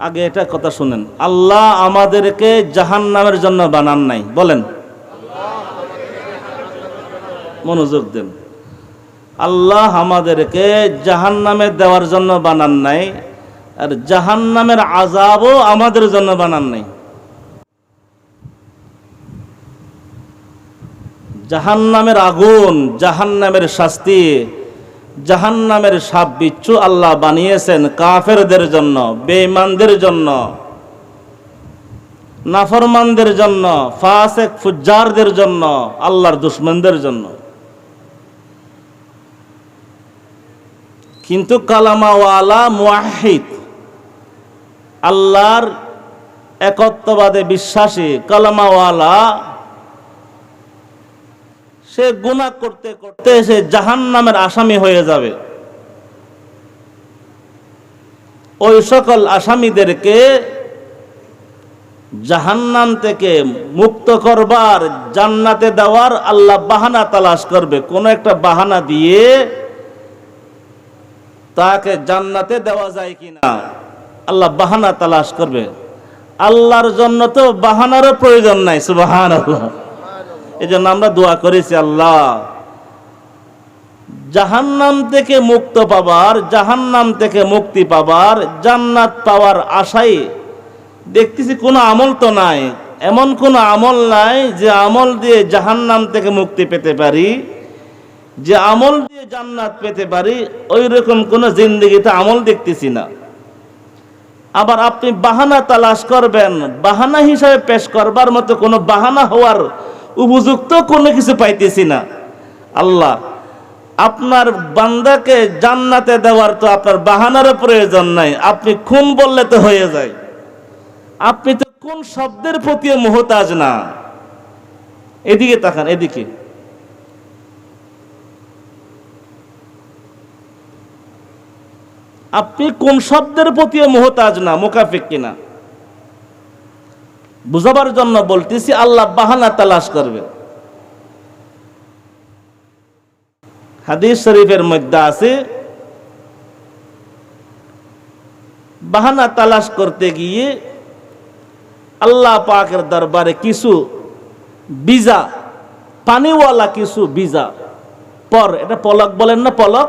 আগে এটা কথা শুনেন। আল্লাহ আমাদেরকে জাহান নামের জন্য বানান নাই। বলেন। মনোযোগ দেন। আল্লাহ আমাদেরকে জাহান নামে দেওয়ার জন্য বানান নাই আর জাহান নামের আজাবও আমাদের জন্য বানান নাই। জাহান নামের আগুন জাহান নামের শাস্তি জাহান নামের সাপ বিচ্ছু আল্লাহ বানিয়েছেন কাফেরদের জন্য, বেঈমানদের জন্য, নাফরমানদের জন্য, ফাসেক ফুজ্জারদের জন্য, আল্লাহর দুশ্মনদের জন্য। কিন্তু কালামাওয়ালা মুয়াহিদ, আল্লাহর একত্ববাদে বিশ্বাসী কালামাওয়ালা সে গুনাহ করতে করতে সে জাহান নামের আসামি হয়ে যাবে। ওই সকল আসামিদেরকে জাহান্নাম থেকে মুক্ত করবার, জান্নাতে দেওয়ার আল্লাহ বাহানা তালাশ করবে। কোন একটা বাহানা দিয়ে তাকে জান্নাতে দেওয়া যায় কিনা, আল্লাহ বাহানা তালাশ করবে। আল্লাহর জন্য তো বাহানারও প্রয়োজন নাই সুবাহান আল্লাহ এই জন্য আমরা দোয়া করেছি আল্লাহ। জাহান্নাম থেকে মুক্ত পাবার, জাহান্নাম থেকে মুক্তি পাবার, জান্নাত পাওয়ার আশায় দেখতেছি কোনো আমল তো নাই। এমন কোনো আমল নাই যে আমল দিয়ে জাহান্নাম থেকে মুক্তি পেতে পারি, যে আমল দিয়ে জান্নাত পেতে পারি ওই রকম কোনো জিন্দগিতে আমল দেখতেছি না। আবার আপনি বাহানা তালাশ করবেন, বাহানা হিসাবে পেশ করবার মতো কোনো বাহানা হওয়ার উপযুক্ত কোনো কিছু পাইতেছি না। আল্লাহ, আপনার বান্দাকে জান্নাতে দেওয়ার তো আপনার বাহানারও প্রয়োজন নাই। আপনি খুন বললে তো হয়ে যায়। আপনি তো কোন শব্দের প্রতি মোহতাজ না। এদিকে তাকান, এদিকে। আপনি কোন শব্দের প্রতি মোহতাজ না, মোকাফিক কিনা? বুঝাবার জন্য বলতেছি, আল্লাহ বাহানা তালাশ করবে। হাদিস শরীফের মধ্যে আছে, বাহানা তালাশ করতে গিয়ে আল্লাহ পাকের দরবারে কিছু বিজা, পানিওয়ালা কিছু বিজা, পর, এটা পলক বলেন না পলক?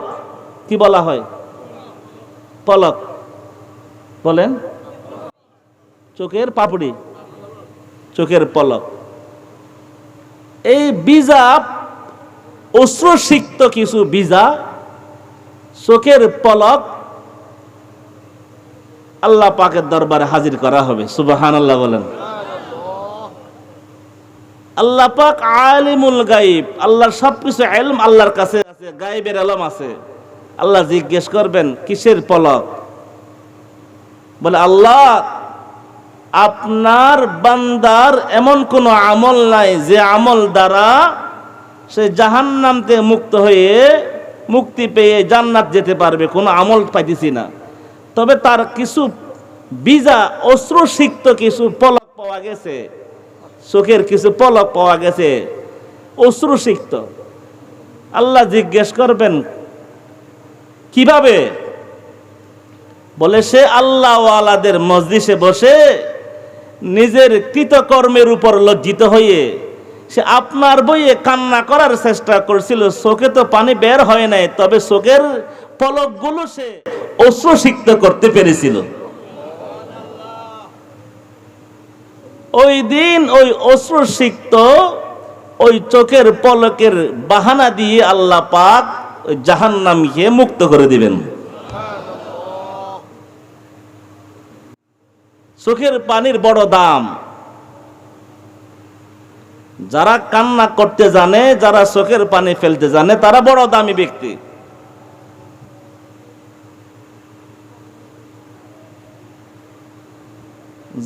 কি বলা হয়? পলক। বলেন? চোখের পাপড়ি। চোখের পলক। এই বীজা অশ্রুসিক্ত কিছু বীজা চোখের পলক আল্লাহ পাকের দরবারে হাজির করা হবে। সুবাহান আল্লাহ বলেন। আল্লাহ পাক আলিমুল গাইব আল্লাহর সবকিছু এলম আল্লাহর কাছে আছে গাইবের এলম আছে। আল্লাহ জিজ্ঞেস করবেন, কিসের পলক? বলে, আল্লাহ আপনার বান্দার এমন কোনো আমল নাই যে আমল দ্বারা সে জাহান্নাম থেকে মুক্ত হয়ে মুক্তি পেয়ে জান্নাত যেতে পারবে, কোনো আমল পাইতেছি না। তবে তার কিছু বিজা অশ্রুসিক্ত কিছু পলক পাওয়া গেছে, চোখের কিছু পলক পাওয়া গেছে, অশ্রুসিক্ত। আল্লাহ জিজ্ঞেস করবেন, কীভাবে? বলে, সে আল্লাহওয়ালাদের মসজিষে বসে নিজের কৃতকর্মের উপর লজ্জিত হয়ে সে আপনার বইয়ে কান্না করার চেষ্টা করছিল, চোখে তো পানি বের হয় নাই, তবে চোখের পলকগুলো সে অশ্রুসিক্ত করতে পেরেছিল। ওই দিন ওই অশ্রুসিক্ত ওই চোখের পলকের বাহানা দিয়ে আল্লাহ পাক জাহান্নামকে মুক্ত করে দিবেন। চোখের পানির বড় দাম। যারা কান্না করতে জানে, যারা চোখের পানি ফেলতে জানে, তারা বড় দামি ব্যক্তি।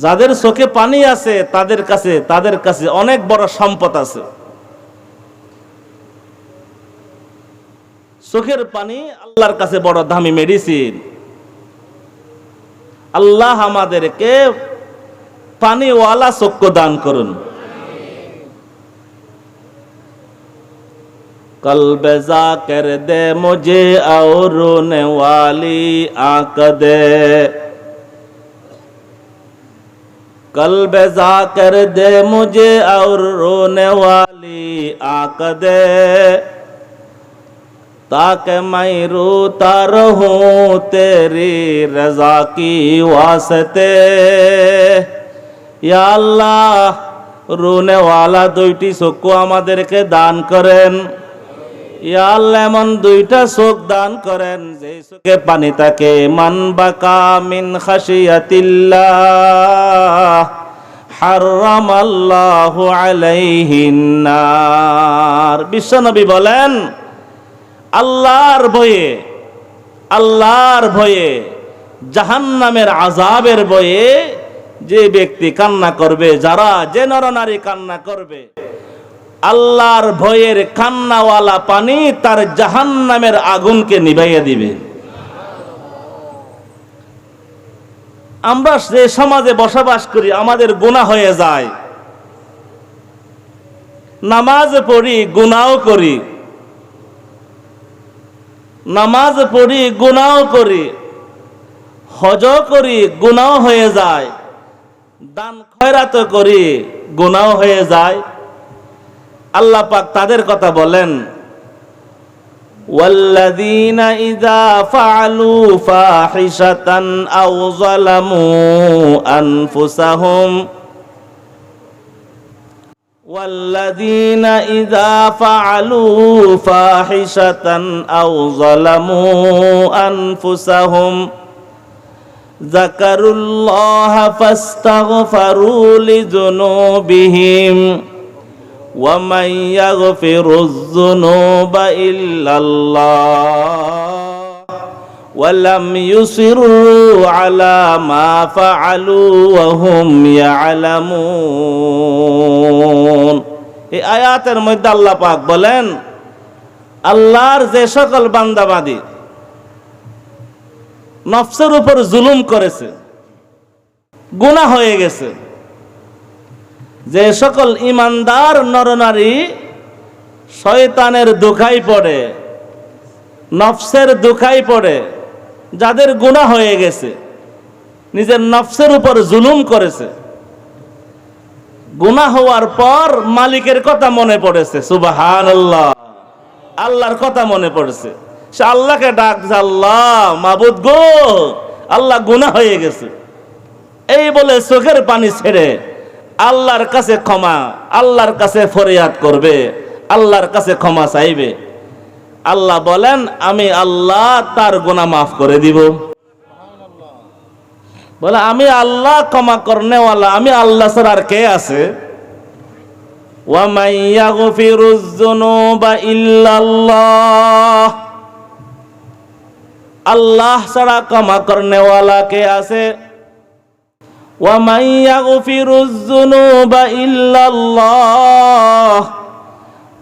যাদের চোখে পানি আছে, তাদের কাছে তাদের কাছে অনেক বড় সম্পদ আছে। চোখের পানি আল্লাহর কাছে বড় দামি মেডিসিন আল্লাহ আমাদেরকে পানিওয়ালা চক্ষু দান করুন कल्ब जा कर दे मुझे और रोने वाली आंख दे कल्ब जाकर दे मुझे और रोने वाली आंख दे ताकि मैं रोता रहूं तेरी रजा की वास्ते ইয়া আল্লাহ রুনেওয়ালা দুইটি চক্ষু আমাদেরকে দান করেন ইয়া আল্লাহ এমন দুইটা চোখ দান করেন যে চোখে পানি থাকে মান বাকা মিন খাসিয়াতিল্লাহ হারাম আল্লাহ আলাইহিন্নার বিশ্বনবী বলেন আল্লাহর ভয়ে আল্লাহর ভয়ে, জাহান্নামের আজাবের ভয়ে যে ব্যক্তি কান্না করবে, যারা যে নরনারী কান্না করবে, আল্লাহর ভয়ের কান্নাওয়ালা পানি তার জাহান্নামের আগুনকে নিভাইয়া দিবে। আমরা যে সমাজে বসবাস করি, আমাদের গুনাহ হয়ে যায়। নামাজ পড়ি গুনাও করি। নামাজ পড়ি গুনাও করি হজ করি গুনাও হয়ে যায় দান খয়রাত করি গুনাও হয়ে যায় আল্লাহ পাক তাদের কথা বলেন والذين إذا فعلوا فاحشة أو ظلموا أنفسهم والذين إذا فعلوا فاحشة أو ظلموا أنفسهم ذكروا الله فاستغفروا لذنوبهم ومن يغفر الذنوب إلا الله ولم يصروا على ما فعلوا وهم يعلمون এই আয়াতের মধ্যে আল্লাহ পাক বলেন আল্লাহর যে সকল বান্দাবাদী নফসের উপর জুলুম করেছে গুনাহ হয়ে গেছে যে সকল ইমানদার নরনারী শয়তানের দুখাই পড়ে নফসের দুখাই পড়ে যাদের গুনাহ হয়ে গেছে, নিজের নফসের উপর জুলুম করেছে, গুনাহ হওয়ার পর মালিকের কথা মনে পড়েছে সুবাহান আল্লাহ আল্লাহর কথা মনে পড়েছে। সে আল্লাহকে ডাকছে আল্লাহ, মাবুদ গো, আল্লাহ গুনাহ হয়ে গেছে। এই বলে চোখের পানি ছেড়ে আল্লাহর কাছে ক্ষমা, আল্লাহর কাছে ফরিয়াদ করবে, আল্লাহর কাছে ক্ষমা চাইবে। আল্লাহ বলেন, আমি আল্লাহ, তার গোনা মাফ করে দিব। বলে, আমি আল্লাহ, ক্ষমা করনেওয়ালা, আমি আল্লাহ স্যার আর কে আছে? আল্লাহ ছাড়া ক্ষমা করনেওয়ালা কে আছে? ওয়ামাইয়া বা ইল্লাল্লাহ।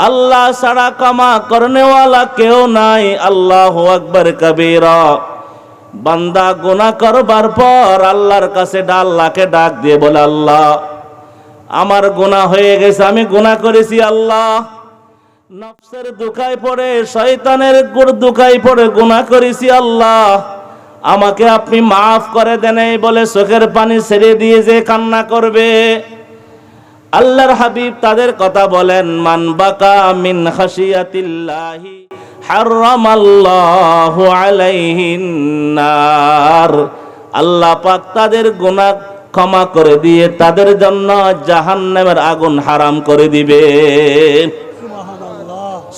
আল্লাহ ছাড়া কামা করনেওয়ালা কেউ নাই, আল্লাহ আকবর কবীরা। বান্দা গুনাহ করবার পর আল্লাহর কাছে আল্লাহকে ডাক দিয়ে বলে, আল্লাহ, আমার গুনাহ হয়ে গেছে, আমি গুনাহ করেছি, আল্লাহ। নফসের দুখায় পড়ে, শয়তানের গুড় দুখায় পড়ে গুনাহ করেছি, আল্লাহ। আমাকে আপনি মাফ করে দেন বলে চোখের পানি ছেড়ে দিয়ে যে কান্না করবে। আল্লাহর হাবিব তাদের কথা বলেন মান বাকা মিন খাসিয়াতিল্লাহি হারামাল্লাহু আলাইহিন নার। আল্লাহ পাক তাদের গুনাহ ক্ষমা করে দিয়ে তাদের জন্য জাহান্নামের আগুন হারাম করে দিবে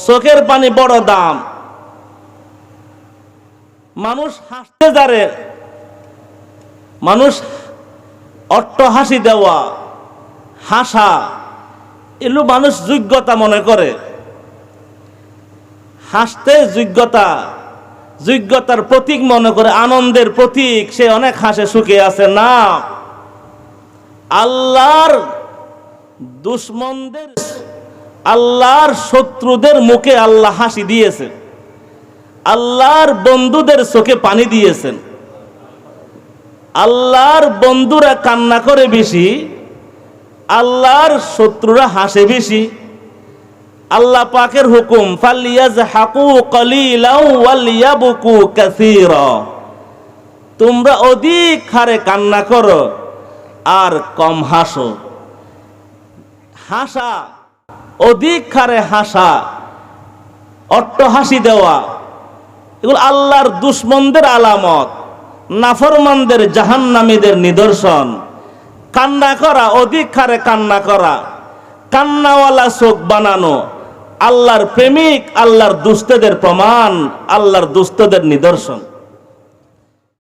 চোখের পানি বড় দাম। মানুষ হাসতে যারে মানুষ অট্ট হাসি দেওয়া। হাসা এগুলো মানুষ যোগ্যতা মনে করে। হাসতে যোগ্যতা, যোগ্যতার প্রতীক মনে করে, আনন্দের প্রতীক, সে অনেক হাসে, সুখে আছে। না, আল্লাহর দুশ্মনদের, আল্লাহর শত্রুদের মুখে আল্লাহ হাসি দিয়েছে আল্লাহর বন্ধুদের চোখে পানি দিয়েছেন। আল্লাহর বন্ধুরা কান্না করে বেশি আল্লাহর শত্রুরা হাসে বেশি। আল্লাহ পাকের হুকুম হাকু তোমরা অধিক হারে কান্না করো আর কম হাসো। হাসা, অধিক হারে হাসা অট্টহাসি দেওয়া, এগুলো আল্লাহর দুশ্মনদের আলামত, নাফরমানদের জাহান্নামীদের নিদর্শন। কান্না করা অধিক কান্না করা। কান্নাওয়ালা চোখ বানানো, আল্লাহর প্রেমিক, আল্লাহর দুস্থদের প্রমাণ, আল্লাহর দুস্তদের নিদর্শন।